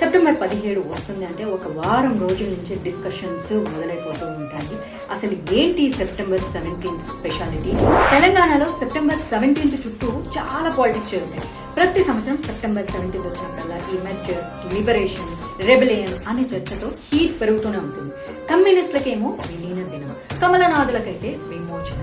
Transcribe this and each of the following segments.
September పదిహేడు వస్తుంది అంటే ఒక వారం రోజుల నుంచి డిస్కషన్స్ మొదలైపోతూ ఉంటాయి. అసలు ఏంటి సెప్టెంబర్ సెవెంటీన్త్ స్పెషాలిటీ? తెలంగాణలో సెప్టెంబర్ సెవెంటీన్త్ చుట్టూ చాలా పాలిటిక్స్ జరుగుతాయి. ప్రతి సంవత్సరం సెప్టెంబర్ సెవెంటీన్త్ వచ్చినప్పుడల్లా ఈ మెర్జర్ లిబరేషన్ రెబిలియన్ అనే చర్చతో హీట్ పెరుగుతూనే ఉంటుంది. కమ్యూనిస్టులకేమో విలీన దినం కమలనాథులకైతే విమోచన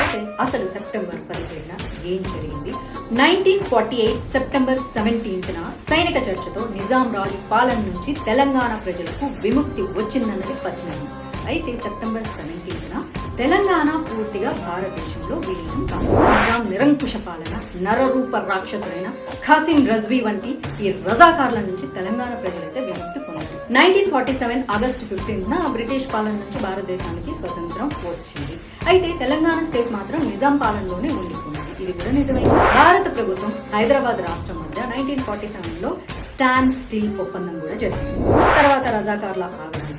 అయితే అసలు సెప్టెంబర్ పదిహేడున ఏం జరిగింది? నైన్టీన్ ఫార్టీ ఎయిట్ సెప్టెంబర్ సెవెంటీన్త్న సైనిక చర్చతో నిజాం రాజు పాలన నుంచి తెలంగాణ ప్రజలకు విముక్తి వచ్చిందన్నది పచ్చినిజం అయితే సెప్టెంబర్ సెవెంటీన్త్న తెలంగాణ పూర్తిగా భారతదేశంలో విలీనం కాదు. నిజాం నిరంకుశ పాలన నరరూప రాక్షసుడైన ఖాసిం రజ్వీ వంటి ఈ రజాకార్ల నుంచి తెలంగాణ ప్రజలైతే విముక్తి పొందారు. నైన్టీన్ ఫార్టీ సెవెన్ ఆగస్టు ఫిఫ్టీన్త్న బ్రిటిష్ పాలన నుంచి భారతదేశానికి స్వతంత్రం వచ్చింది. అయితే తెలంగాణ స్టేట్ మాత్రం నిజాం పాలనలోనే ఉండిపోయింది. ఇది కూడా నిజమే. భారత ప్రభుత్వం హైదరాబాద్ రాష్ట్రం మధ్య నైన్టీన్ ఫార్టీ సెవెన్లో స్టాండ్ స్టీల్ ఒప్పందం కూడా జరిగింది. తర్వాత రజాకార్ల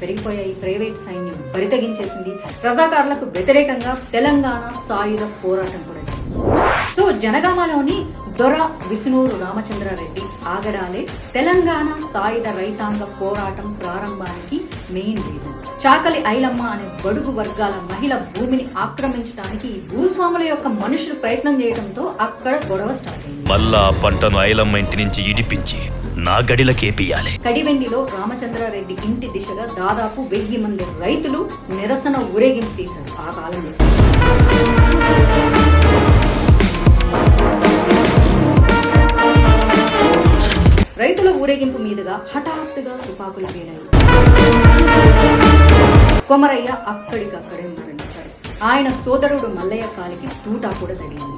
పెరిగిపోయాయి. ప్రైవేట్ సైన్యం బరితగించేసింది రజాకారులకు వ్యతిరేకంగా తెలంగాణ సాయుధ పోరాటం కూడా జరిగింది. సో జనగామలోని దొర విసునూరు రామచంద్రారెడ్డి ఆగడాలే తెలంగాణ సాయుధ రైతాంగ పోరాటం ప్రారంభానికి మెయిన్ రీజన్. చాకలి ఐలమ్మ అనే బడుగు వర్గాల మహిళ భూమిని ఆక్రమించడానికి భూస్వాముల యొక్క మనుషులు ప్రయత్నం చేయడంతో అక్కడ గొడవ స్టార్ట్ అయింది. మళ్ళా పంటను ఐలమ్మ ఇంటి నుంచి ఇడిపించి నా గడిలకేపియాలి కడివెండిలో రామచంద్రారెడ్డి ఇంటి దిశగా దాదాపు వెయ్యి మంది రైతులు నిరసన ఊరేగింపు తీశారు ఆ కాలంలో. రైతుల ఊరేగింపు మీదుగా హఠాత్తుగా తుపాకులు పేలాయి. కొమరయ్య అక్కడికక్కడే మరణించాడు. ఆయన సోదరుడు మల్లయ్య కాలికి తూటా కూడా తగిలింది.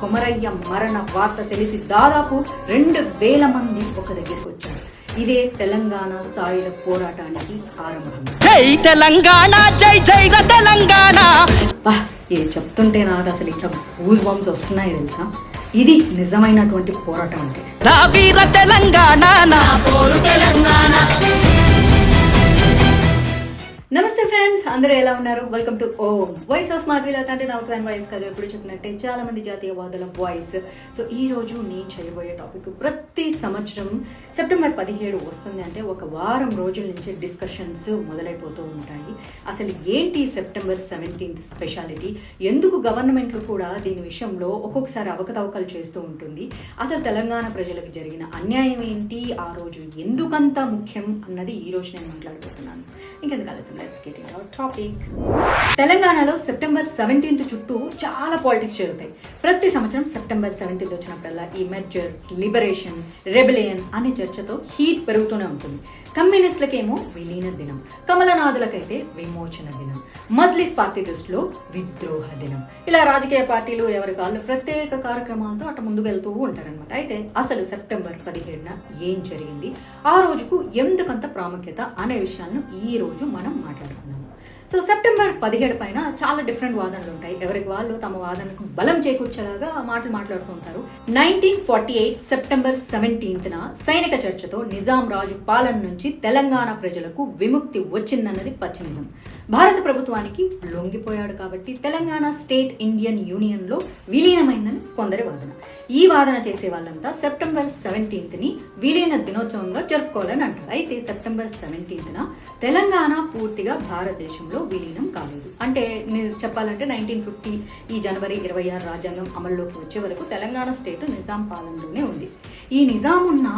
కొమరయ్య మరణ వార్త తెలిసి దాదాపు రెండు వేల మంది ఒక దగ్గరికి వచ్చారు. ఇదే తెలంగాణ సాయుధ పోరాటానికి ఆరంభం. జై తెలంగాణ జై జై తెలంగాణ. ఇది చెప్తుంటే నాకు అసలు ఇట్లా గూజ్ బంప్స్ వస్తున్నాయి తెలుసా? ఇది నిజమైనటువంటి పోరాటం అంటే. నా వీర తెలంగాణ. నా నమస్తే ఫ్రెండ్స్ అందరూ ఎలా ఉన్నారు? Welcome to O voice of Madhavilatha అంటే నా దాని వాయిస్ కాదు. ఎప్పుడు చెప్పినట్టే చాలా మంది జాతీయవాదుల వాయిస్ సో ఈ రోజు నేను చేయబోయే టాపిక్ ప్రతి సంవత్సరం సెప్టెంబర్ పదిహేడు వస్తుంది అంటే ఒక వారం రోజుల నుంచి డిస్కషన్స్ మొదలైపోతూ ఉంటాయి. అసలు ఏంటి సెప్టెంబర్ సెవెంటీన్త్ స్పెషాలిటీ ఎందుకు గవర్నమెంట్లు కూడా దీని విషయంలో ఒక్కొక్కసారి అవకతవకలు చేస్తూ ఉంటుంది. అసలు తెలంగాణ ప్రజలకు జరిగిన అన్యాయం ఏంటి? ఆ రోజు ఎందుకంత ముఖ్యం అన్నది ఈ రోజు నేను మాట్లాడుకుంటున్నాను ఇంకెందుకు ఆలస్యం? Let's get in our topic తెలంగాణలో సెప్టెంబర్ సెవెంటీన్త్ చుట్టూ చాలా పాలిటిక్స్ జరుగుతాయి. ప్రతి సంవత్సరం సెప్టెంబర్ సెవెంటీన్త్ వచ్చినప్పుడల్లా ఈ మెర్జర్ లిబరేషన్ రెబిలియన్ అనే చర్చతో హీట్ పెరుగుతూనే ఉంటుంది. కమ్యూనిస్టులకేమో విలీన దినం కమలనాథులకైతే విమోచన దినం మజ్లిస్ పార్టీ దృష్టిలో విద్రోహ దినం. ఇలా రాజకీయ పార్టీలు ఎవరి కాళ్ళు ప్రత్యేక కార్యక్రమాలతో అటు ముందుకు వెళ్తూ ఉంటారనమాట అయితే అసలు సెప్టెంబర్ పదిహేడున ఏం జరిగింది? ఆ రోజుకు ఎందుకంత ప్రాముఖ్యత అనే విషయాలను ఈ రోజు మనం మాట్లాడుకుందాం. సో సెప్టెంబర్ పదిహేడు పైన చాలా డిఫరెంట్ వాదనలు ఉంటాయి. ఎవరికి వాళ్ళు తమ వాదనకు బలం చేకూర్చేలాగా మాటలు మాట్లాడుతూ ఉంటారు. నైన్టీన్ ఫార్టీ ఎయిట్ సెప్టెంబర్ సెవెంటీన్త్న సైనిక చర్చతో నిజాం రాజు పాలన నుంచి తెలంగాణ ప్రజలకు విముక్తి వచ్చిందన్నది పచ్చినిజం. భారత ప్రభుత్వానికి లొంగిపోయాడు కాబట్టి తెలంగాణ స్టేట్ ఇండియన్ యూనియన్లో విలీనమైందని కొందరి వాదన. ఈ వాదన చేసే వాళ్ళంతా సెప్టెంబర్ సెవెంటీన్త్ని విలీన దినోత్సవంగా జరుపుకోవాలని అంటారు. అయితే సెప్టెంబర్ సెవెంటీన్త్న తెలంగాణ పూర్తిగా భారతదేశం భారతదేశంలో విలీనం కాలేదు. అంటే చెప్పాలంటే నైన్టీన్ ఫిఫ్టీ ఈ జనవరి ఇరవై ఆరు రాజ్యాంగం అమల్లోకి వచ్చే వరకు తెలంగాణ స్టేట్ నిజాం పాలనలోనే ఉంది. ఈ నిజాం ఉన్న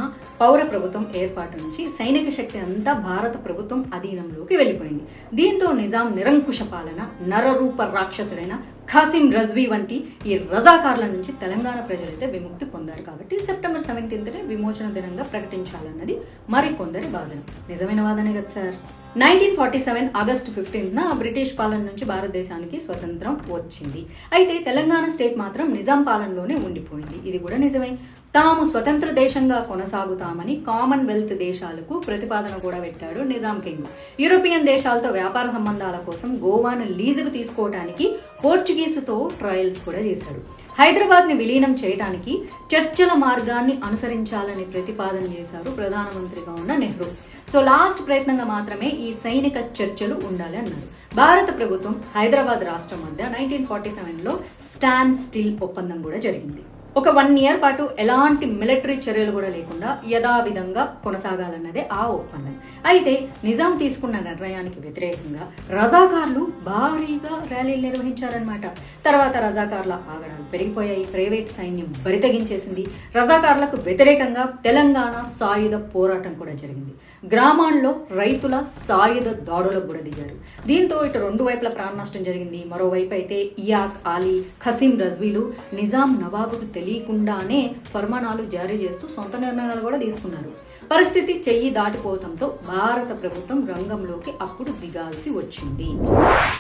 పౌర ప్రభుత్వం ఏర్పాటు నుంచి సైనిక శక్తి అంతా భారత ప్రభుత్వం అధీనంలోకి వెళ్ళిపోయింది. దీంతో నిజాం నిరంకుశ పాలన నరరూప రాక్షసుడైన ఖాసిం రజ్వీ వంటి ఈ రజాకార్ల నుంచి తెలంగాణ ప్రజలైతే విముక్తి పొందారు కాబట్టి సెప్టెంబర్ సెవెంటీన్త్నే విమోచన దినంగా ప్రకటించాలన్నది మరికొందరి వాదన నిజమైన వాదనే కదా sir? Nineteen forty seven August ఫిఫ్టీన్త్న British పాలన నుంచి భారతదేశానికి స్వతంత్రం వచ్చింది. అయితే తెలంగాణ స్టేట్ మాత్రం నిజాం పాలనలోనే ఉండిపోయింది. ఇది కూడా నిజమే. తాము స్వతంత్ర దేశంగా కొనసాగుతామని కామన్వెల్త్ దేశాలకు ప్రతిపాదన కూడా పెట్టాడు నిజాం కింగ్. యూరోపియన్ దేశాలతో వ్యాపార సంబంధాల కోసం గోవాను లీజుకు తీసుకోవడానికి పోర్చుగీసుతో ట్రయల్స్ కూడా చేశాడు. హైదరాబాద్ని విలీనం చేయడానికి చర్చల మార్గాన్ని అనుసరించాలని ప్రతిపాదన చేశారు ప్రధానమంత్రిగా ఉన్న నెహ్రూ. సో లాస్ట్ ప్రయత్నంగా మాత్రమే ఈ సైనిక చర్చలు ఉండాలి అన్నారు. భారత ప్రభుత్వం హైదరాబాద్ రాష్ట్రం మధ్య నైన్టీన్ ఫార్టీ సెవెన్లో స్టాండ్ స్టిల్ ఒప్పందం కూడా జరిగింది. ఒక వన్ ఇయర్ పాటు ఎలాంటి మిలిటరీ చర్యలు కూడా లేకుండా యథావిధంగా కొనసాగాలన్నదే ఆ ఒప్పందం. అయితే నిజాం తీసుకున్న నిర్ణయానికి వ్యతిరేకంగా రజాకార్లు భారీగా ర్యాలీలు నిర్వహించారనమాట తర్వాత రజాకార్ల ఆగడం పెరిగిపోయాయి ప్రైవేట్ సైన్యం బరితగించేసింది. రజాకారులకు వ్యతిరేకంగా తెలంగాణ సాయుధ పోరాటం కూడా జరిగింది. గ్రామాల్లో రైతుల సాయుధ దాడులకు కూడా దిగారు. దీంతో ఇటు రెండు వైపుల ప్రాణ నష్టం జరిగింది. మరోవైపు అయితే ఇయాక్ ఆలీ ఖసీం రజ్వీలు నిజాం నవాబుకు తెలియకుండానే ఫర్మానాలు జారీ చేస్తూ సొంత నిర్ణయాలు కూడా తీసుకున్నారు. పరిస్థితి చెయ్యి దాటిపోవడంతో భారత ప్రభుత్వం రంగంలోకి అప్పుడు దిగాల్సి వచ్చింది.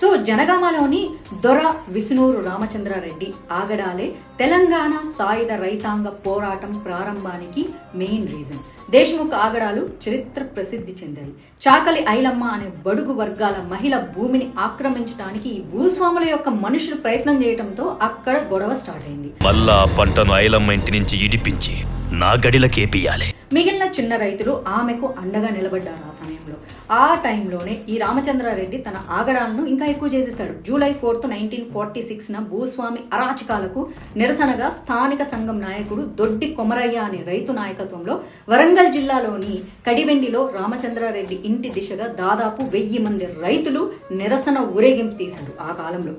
సో జనగామలోని దొర విష్ణూరు రామచంద్రారెడ్డి తగ్గడాలే తెలంగాణ సాయుధ రైతాంగ పోరాటం ప్రారంభానికి మెయిన్ రీజన్. దేశ్ముఖ్ ఆగడాలు చరిత్ర ప్రసిద్ధి చెందాయి. చాకలి ఐలమ్మ అనే బడుగు వర్గాల మహిళ భూమిని ఆక్రమించడానికి ఈ భూస్వాముల యొక్క మనుషులు ప్రయత్నం చేయడంతో అక్కడ గొడవ స్టార్ట్ అయింది మళ్ళా పంటను ఐలమ్మ ఇంటి నుంచి ఇడిపించి నా గడిలకేపియాలి మిగిలిన చిన్న రైతులు ఆమెకు అండగా నిలబడ్డారు ఆ సమయంలో. ఆ టైంలోనే ఈ రామచంద్రారెడ్డి తన ఆగడాలను ఇంకా ఎక్కువ చేసేశాడు. July fourth nineteen forty six న భూస్వామి అరాచకాలకు నిరసనగా స్థానిక సంఘం నాయకుడు దొడ్డి కొమరయ్య అనే రైతు నాయకత్వంలో వరంగల్ జిల్లాలోని కడివెండిలో రామచంద్రారెడ్డి ఇంటి దిశగా దాదాపు వెయ్యి మంది రైతులు నిరసన ఊరేగింపు తీశారు ఆ కాలంలో.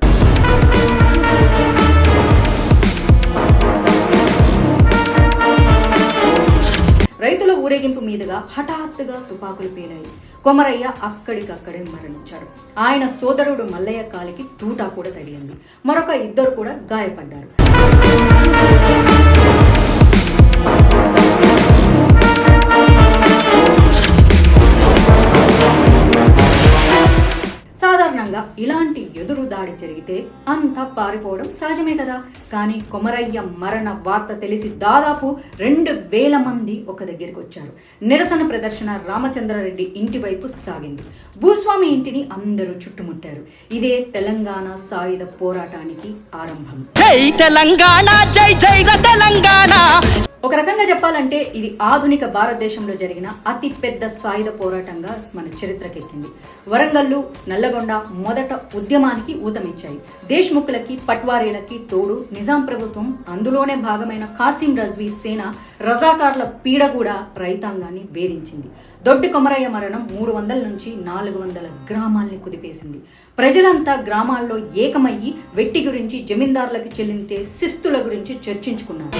రైతుల ఊరేగింపు మీదుగా హఠాత్తుగా తుపాకులు పేలాయి. కొమరయ్య అక్కడికక్కడే మరణించాడు. ఆయన సోదరుడు మల్లయ్య కాలికి తూటా కూడా తగిలింది. మరొక ఇద్దరు కూడా గాయపడ్డారు. అంతా పారిపోవడం సహజమే కదా. కానీ కొమరయ్య మరణ వార్త తెలిసి దాదాపు రెండు వేల మంది ఒక దగ్గరికి వచ్చారు. నిరసన ప్రదర్శన రామచంద్రారెడ్డి ఇంటి వైపు సాగింది. భూస్వామి ఇంటిని అందరూ చుట్టుముట్టారు. ఇదే తెలంగాణ సాయుధ పోరాటానికి ఆరంభం. జై తెలంగాణ జై జై తెలంగాణ. ఒక రకంగా చెప్పాలంటే ఇది ఆధునిక భారతదేశంలో జరిగిన అతి పెద్ద సాయుధ పోరాటంగా మన చరిత్రకెక్కింది. వరంగల్లు నల్లగొండ మొదట ఉద్యమానికి ఊతమిచ్చాయి. దేశ్ముఖులకి పట్వారీలకి తోడు నిజాం ప్రభుత్వం అందులోనే భాగమైన కాసిం రజ్వీ సేన రజాకార్ల పీడ కూడా రైతాంగాన్ని వేధించింది. దొడ్డి కొమరయ్య మరణం మూడు వందల నుంచి నాలుగు వందల గ్రామాల్ని కుదిపేసింది. ప్రజలంతా గ్రామాల్లో ఏకమయ్యి వెట్టి గురించి జమీందారులకు చెల్లించే శిస్తుల గురించి చర్చించుకున్నారు.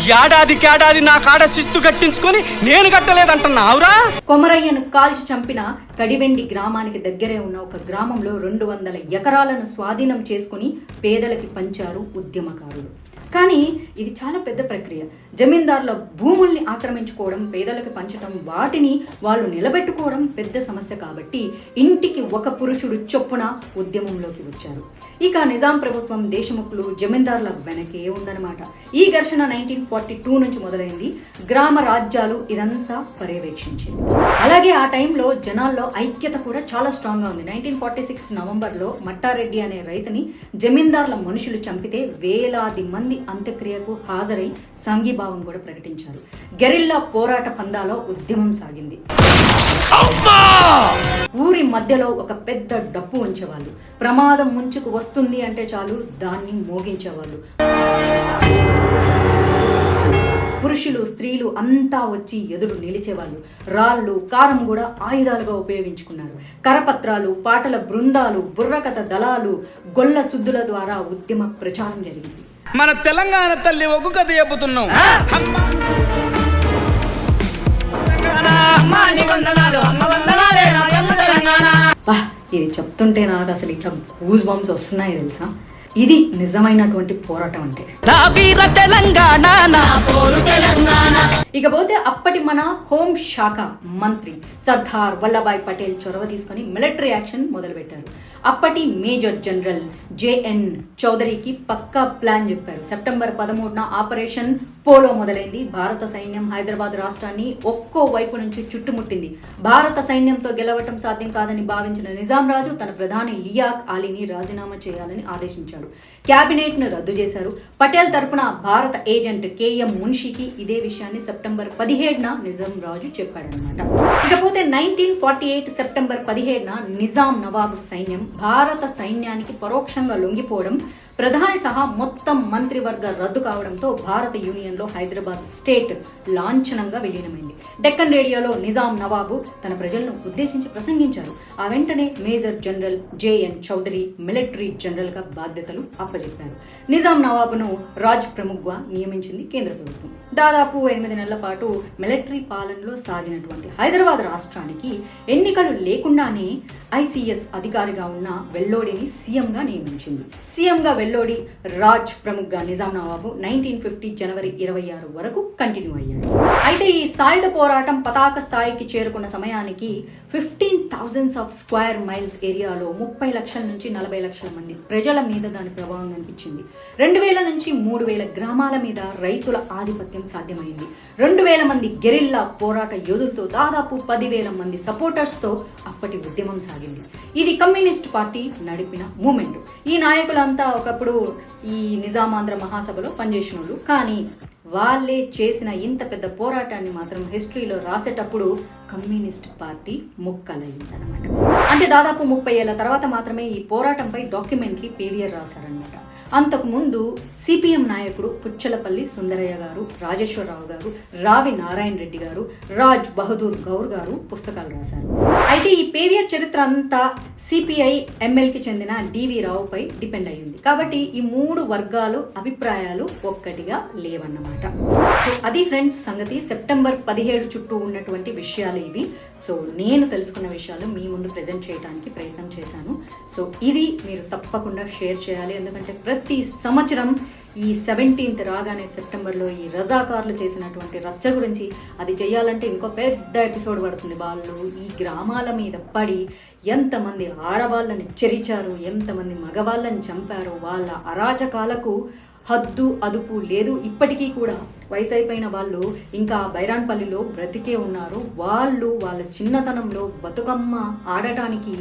ఏడాది నా కాడ శిస్తు కట్టించుకొని నేను కట్టలేదంటున్నావురా కొమరయ్యను కాల్చి చంపిన కడివెండి గ్రామానికి దగ్గరే ఉన్న ఒక గ్రామంలో రెండు వందల ఎకరాలను స్వాధీనం చేసుకుని పేదలకి పంచారు ఉద్యమకారులు. కానీ ఇది చాలా పెద్ద ప్రక్రియ. జమీందారుల భూముల్ని ఆక్రమించుకోవడం పేదలకు పంచడం వాటిని వాళ్ళు నిలబెట్టుకోవడం పెద్ద సమస్య కాబట్టి ఇంటికి ఒక పురుషుడు చొప్పున ఉద్యమంలోకి వచ్చారు. ఇక నిజాం ప్రభుత్వం దేశముఖులు జమీందారుల వెనకే ఉందన్నమాట. ఈ ఘర్షణ నైన్టీన్ ఫార్టీ టూ నుంచి మొదలైంది. గ్రామ రాజ్యాలు ఇదంతా పర్యవేక్షించింది. అలాగే ఆ టైంలో జనాల్లో ఐక్యత కూడా చాలా స్ట్రాంగ్గా ఉంది. నైన్టీన్ ఫార్టీ సిక్స్ నవంబర్లో మట్టారెడ్డి అనే రైతుని జమీందారుల మనుషులు చంపితే వేలాది మంది అంత్యక్రియకు హాజరై సంఘీభావం కూడా ప్రకటించారు. గెరిల్లా పోరాట పందాలో ఉద్యమం సాగింది. ఊరి మధ్యలో ఒక పెద్ద డప్పు ఉంచేవాళ్ళు. ప్రమాదం ముంచుకు వస్తుంది అంటే చాలు దాన్ని మోగించేవాళ్ళు. పురుషులు స్త్రీలు అంతా వచ్చి ఎదురు నిలిచేవాళ్ళు. రాళ్ళు కారం కూడా ఆయుధాలుగా ఉపయోగించుకున్నారు. కరపత్రాలు పాటల బృందాలు బుర్రకథ దళాలు గొల్ల సుద్దుల ద్వారా ఉద్యమ ప్రచారం జరిగింది. మన తెలంగాణ తల్లి ఒగ్గు కథ చెబుతున్నాం. ఇది చెప్తుంటే నాకు అసలు ఇట్లా గూజ్ బంప్స్ వస్తున్నాయి తెలుసా? ఇది నిజమైనటువంటి పోరాటం అంటే. నా వీర తెలంగాణ నా ఇకపోతే అప్పటి మన హోం శాఖ మంత్రి సర్దార్ వల్లభాయ్ పటేల్ చొరవ తీసుకొని మిలిటరీ యాక్షన్ మొదలుపెట్టారు. అప్పటి మేజర్ జనరల్ జేఎన్ చౌదరికి పక్కా ప్లాన్ చెప్పారు. సెప్టెంబర్ పదమూడున ఆపరేషన్ పోలో మొదలైంది. భారత సైన్యం హైదరాబాద్ రాష్ట్రాన్ని ఒక్కో వైపు నుంచి చుట్టుముట్టింది. భారత సైన్యంతో గెలవటం సాధ్యం కాదని భావించిన నిజాం రాజు తన ప్రధాని లియాక్ అలీని రాజీనామా చేయాలని ఆదేశించాడు. కేబినెట్ను రద్దు చేశారు. పటేల్ తరపున భారత ఏజెంట్ కేఎం మున్షికి ఇదే విషయాన్ని సెప్టెంబర్ పదిహేడున నిజాం రాజు చెప్పాడనమాట ఇకపోతే నైన్టీన్ ఫార్టీ ఎయిట్ సెప్టెంబర్ పదిహేడున నిజాం నవాబు సైన్యం భారత సైన్యానికి పరోక్షంగా లొంగిపోవడం ప్రధాని సహా మొత్తం మంత్రివర్గ రద్దు కావడంతో భారత యూనియన్లో హైదరాబాద్ స్టేట్ లాంఛనంగా విలీనమైంది. డెక్కన్ రేడియోలో నిజాం నవాబు తన ప్రజలను ఉద్దేశించి ప్రసంగించారు. ఆ వెంటనే major general JN Chaudhuri military జనరల్గా బాధ్యతలు అప్పజెప్పారు. నిజాం నవాబును రాజ్ ప్రముఖ్గా నియమించింది కేంద్ర ప్రభుత్వం. దాదాపు ఎనిమిది నెలల పాటు మిలిటరీ పాలనలో సాగినటువంటి హైదరాబాద్ రాష్ట్రానికి ఎన్నికలు లేకుండానే ఐసీఎస్ అధికారిగా ఉన్న వెల్లోడిని సీఎంగా నియమించింది. సీఎంగా వెల్లోడి రాజ్ ప్రముఖ్గా నిజాం నవాబు నైన్టీన్ ఫిఫ్టీ జనవరి ఇరవై ఆరు వరకు కంటిన్యూ అయ్యారు అయితే ఈ సాయుధ పోరాటం పతాక స్థాయికి చేరుకున్న సమయానికి fifteen thousands of square miles ఏరియాలో ముప్పై లక్షల నుంచి నలభై లక్షల మంది ప్రజల మీద దాని ప్రభావం కనిపించింది. రెండు వేల నుంచి మూడు వేల గ్రామాల మీద రైతుల ఆధిపత్యం సాధ్యమైంది. రెండు వేల మంది గెరిల్లా పోరాట యోధులతో దాదాపు పదివేల మంది సపోర్టర్స్తో అప్పటి ఉద్యమం సాగింది. ఇది కమ్యూనిస్ట్ పార్టీ నడిపిన మూమెంట్. ఈ నాయకులంతా ఒకప్పుడు ఈ నిజామాంధ్ర మహాసభలో పనిచేసిన వాళ్ళు కానీ వాళ్ళే చేసిన ఇంత పెద్ద పోరాటాన్ని మాత్రం హిస్టరీలో రాసేటప్పుడు కమ్యూనిస్ట్ పార్టీ ముక్కలయ్యిందనమాట అంటే దాదాపు ముప్పై ఏళ్ళ తర్వాత మాత్రమే ఈ పోరాటంపై డాక్యుమెంటరీ పేవియర్ రాశారనమాట అంతకు ముందు సిపిఎం నాయకుడు పుచ్చలపల్లి సుందరయ్య గారు రాజేశ్వరరావు గారు రావి నారాయణ రెడ్డి గారు రాజ్ బహదూర్ గౌర్ గారు పుస్తకాలు రాశారు. అయితే ఈ పేవియర్ చరిత్ర అంతా సిపిఐ ఎంఎల్కి చెందిన డివి రావుపై డిపెండ్ అయ్యింది. కాబట్టి ఈ మూడు వర్గాలు అభిప్రాయాలు ఒక్కటిగా లేవన్నమాట. సో అది ఫ్రెండ్స్ సంగతి. సెప్టెంబర్ పదిహేడు చుట్టూ ఉన్నటువంటి విషయాలు ఇవి. సో నేను తెలుసుకున్న విషయాలు మీ ముందు ప్రజెంట్ చేయడానికి ప్రయత్నం చేశాను. సో ఇది మీరు తప్పకుండా షేర్ చేయాలి. ఎందుకంటే ప్రతి ప్రతి సంవత్సరం ఈ సెవెంటీన్త్ రాగానే సెప్టెంబర్లో ఈ రజాకారులు చేసినటువంటి రచ్చ గురించి అది చేయాలంటే ఇంకో పెద్ద ఎపిసోడ్ పడుతుంది. వాళ్ళు ఈ గ్రామాల మీద పడి ఎంతమంది ఆడవాళ్ళని చెరిచారు ఎంతమంది మగవాళ్ళని చంపారు వాళ్ళ అరాచకాలకు హద్దు అదుపు లేదు. ఇప్పటికీ కూడా వయసు అయిపోయిన వాళ్ళు ఇంకా బైరాన్పల్లిలో బ్రతికే ఉన్నారు. వాళ్ళు వాళ్ళ చిన్నతనంలో బతుకమ్మ ఆడటానికి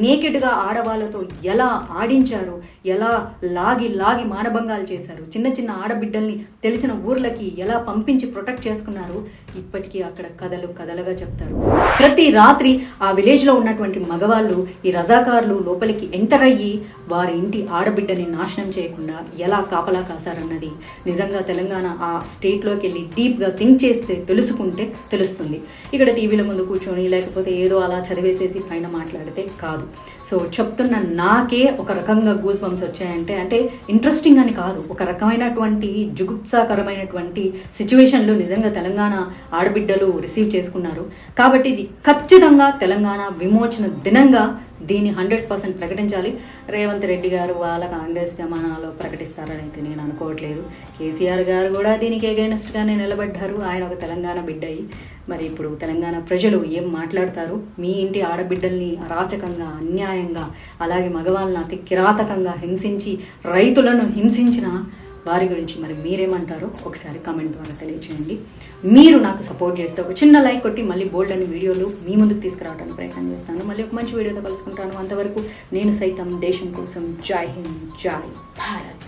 నేకెడ్గా ఆడవాళ్ళతో ఎలా ఆడించారు? ఎలా లాగి లాగి మానభంగాలు చేశారు? చిన్న చిన్న ఆడబిడ్డల్ని తెలిసిన ఊర్లకి ఎలా పంపించి ప్రొటెక్ట్ చేసుకున్నారు? ఇప్పటికీ అక్కడ కథలు కథలుగా చెప్తారు. ప్రతి రాత్రి ఆ విలేజ్లో ఉన్నటువంటి మగవాళ్ళు ఈ రజాకారులు లోపలికి ఎంటర్ అయ్యి వారి ఇంటి ఆడబిడ్డని నాశనం చేయకుండా ఎలా కాపలా కాశారన్నది నిజంగా తెలంగాణ ఆ స్టేట్ స్టేట్లోకి వెళ్ళి డీప్గా థింక్ చేస్తే తెలుసుకుంటే తెలుస్తుంది. ఇక్కడ టీవీల ముందు కూర్చొని లేకపోతే ఏదో అలా చదివేసేసి పైన మాట్లాడితే కాదు. సో చెప్తున్న నాకే ఒక రకంగా గూస్ బంప్స్ వచ్చాయంటే అంటే ఇంట్రెస్టింగ్ అని కాదు. ఒక రకమైనటువంటి జుగుప్సాకరమైనటువంటి సిచ్యువేషన్లో నిజంగా తెలంగాణ ఆడబిడ్డలు రిసీవ్ చేసుకున్నారు. కాబట్టి ఇది ఖచ్చితంగా తెలంగాణ విమోచన దినంగా దీన్ని హండ్రెడ్ పర్సెంట్ ప్రకటించాలి. రేవంత్ రెడ్డి గారు వాళ్ళ కాంగ్రెస్ జమానాలో ప్రకటిస్తారని అయితే నేను అనుకోవట్లేదు. కేసీఆర్ గారు కూడా దీనికి ఎగైనెస్ట్గానే నిలబడ్డారు. ఆయన ఒక తెలంగాణ బిడ్డ అయి మరి ఇప్పుడు తెలంగాణ ప్రజలు ఏం మాట్లాడతారు? మీ ఇంటి ఆడబిడ్డల్ని అరాచకంగా అన్యాయంగా అలాగే మగవాళ్ళని అతి కిరాతకంగా హింసించి రైతులను హింసించిన వారి గురించి మరి మీరేమంటారో ఒకసారి కామెంట్ ద్వారా తెలియచేయండి. మీరు నాకు సపోర్ట్ చేస్తే ఒక చిన్న లైక్ కొట్టి మళ్ళీ బోల్డ్ అని వీడియోలు మీ ముందుకు తీసుకురావడానికి ప్రయత్నం చేస్తాను. మళ్ళీ ఒక మంచి వీడియోతో కలుసుకుంటాను. అంతవరకు నేను సైతం దేశం కోసం. జై హింద్ జై భారత్.